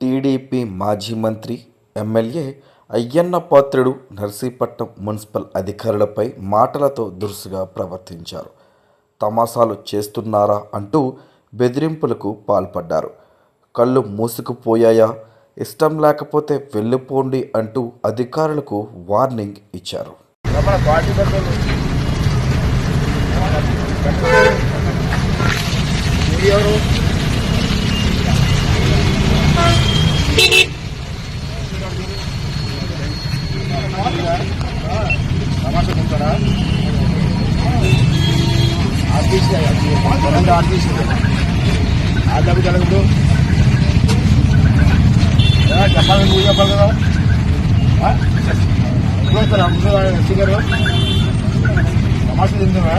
TDP మాజీ మంత్రి MLA Ayyanna Patrudu Narsipatnam municipal అధికారులపై మాటలతో దురుసుగా ప్రవర్తించారు. తమాసాలు చేస్తున్నారా అంటూ బెదిరింపులకు పాల్పడ్డారు. కళ్ళు మూసుకుపోయాయా? ఇష్టం లేకపోతే వెళ్ళిపోండి అంటూ అధికారులకు వార్నింగ్ ఇచ్చారు. ఎవరు తమాషా ఉంటారా ఆర్టీసీ ఆర్టీసీ ఆ? డబ్బు జరగదు చెప్పాలి నువ్వు చెప్పాలి కదా ఇప్పుడు వస్తారా ముందు తమాషా తింటున్నారా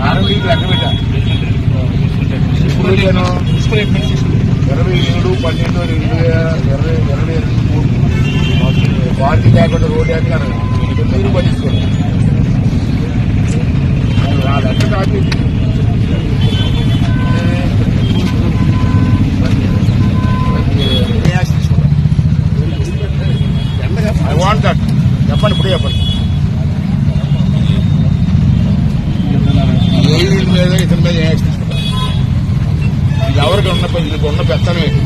దిగేది లెక్క పెట్టా ఇప్పుడు నేను ఇరవై ఏడు పన్నెండు రెండు వేల ఇరవై ఇరవై ఎనిమిది పార్టీ లేకుండా రోడ్డు మీరు పట్టించుకోండి ఆ లెక్క కాపీ ఐ వాంట్ దట్ చెప్పండి ఇప్పుడు చెప్పండి. యాక్షన్ తీసుకుంటారు ఇది ఎవరికి ఉన్న వీళ్ళకి ఉన్న పెత్తనం ఏంటి?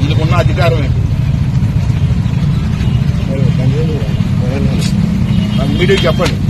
వీళ్ళకి ఉన్న అధికారం ఏంటి? మీడియాకి చెప్పండి.